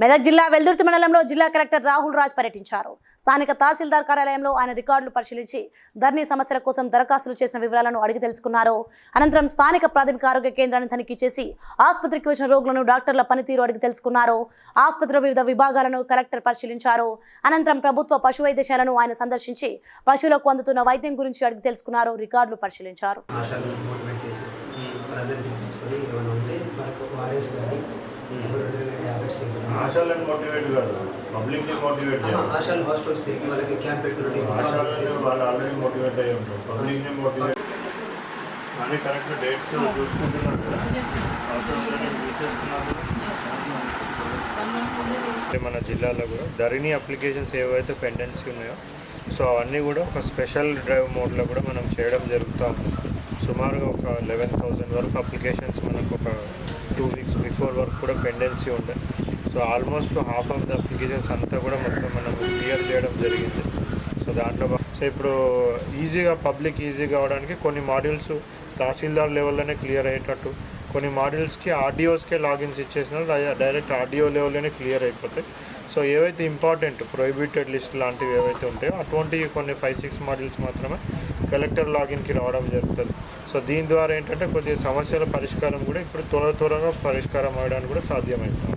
మెదక్ జిల్లా వెల్దుర్తి మండలంలో జిల్లా కలెక్టర్ రాహుల్ రాజ్ పర్యటించారు. స్థానిక తహసీల్దార్ కార్యాలయంలో ఆయన రికార్డులు పరిశీలించి ధరణి సమస్యల కోసం దరఖాస్తులు చేసిన వివరాలను అడిగి తెలుసుకున్నారు. అనంతరం స్థానిక ప్రాథమిక ఆరోగ్య కేంద్రాన్ని తనిఖీ చేసి ఆసుపత్రికి వచ్చిన రోగులను డాక్టర్ల పనితీరు అడిగి తెలుసుకున్నారు. ఆసుపత్రిలో వివిధ విభాగాలను కలెక్టర్ పరిశీలించారు. అనంతరం ప్రభుత్వ పశు వైద్యశాలను ఆయన సందర్శించి పశువులకు అందుతున్న వైద్యం గురించి అడిగి తెలుసుకున్నారు. రికార్డులు పరిశీలించారు. ఆశాలను మోటివేట్ ఆశాలను కాదు. పబ్లిక్ని మోటివేట్ చేయాలి. ఆశాలు హాస్పిటల్స్ తిరిగి వాళ్ళకి క్యాంప్ పెడుతుంటే ఆశాలను వాళ్ళు ఆల్రెడీ మోటివేట్ అయ్యి ఉంటారు. పబ్లిక్ని మోటివేట్ కరెక్ట్ డేట్స్ చూసుకుంటున్నారు కదా. మన జిల్లాలో కూడా ధరణి అప్లికేషన్స్ ఏవైతే పెండెన్సీ ఉన్నాయో సో అవన్నీ కూడా ఒక స్పెషల్ డ్రైవ్ మోడ్లో కూడా మనం చేయడం జరుగుతూ ఉంది. సుమారుగా ఒక లెవెన్ థౌజండ్ వరకు అప్లికేషన్స్ మనకు ఒక టూ వీక్స్ బిఫోర్ వరకు కూడా పెండెన్సీ ఉండే. So almost half of the applications అంతా కూడా మొత్తం మనం క్లియర్ చేయడం జరిగింది. సో దాంట్లో సో ఇప్పుడు ఈజీగా పబ్లిక్ ఈజీగా అవడానికి కొన్ని మాడ్యూల్స్ తహసీల్దార్ లెవెల్లోనే క్లియర్ అయ్యేటట్టు. కొన్ని మాడ్యూల్స్కి ఆర్డీఓస్కే లాగిన్స్ ఇచ్చేసిన డైరెక్ట్ ఆర్డీఓ లెవెల్లోనే క్లియర్ అయిపోతాయి. సో ఏవైతే ఇంపార్టెంట్ ప్రొహిబిటెడ్ లిస్ట్ లాంటివి ఏవైతే ఉంటాయో అటువంటి కొన్ని ఫైవ్ సిక్స్ మాడ్యూల్స్ మాత్రమే కలెక్టర్ లాగిన్కి రావడం జరుగుతుంది. సో దీని ద్వారా ఏంటంటే కొద్దిగా సమస్యల పరిష్కారం కూడా ఇప్పుడు త్వర త్వరగా పరిష్కారం అవ్వడానికి కూడా సాధ్యమవుతుంది.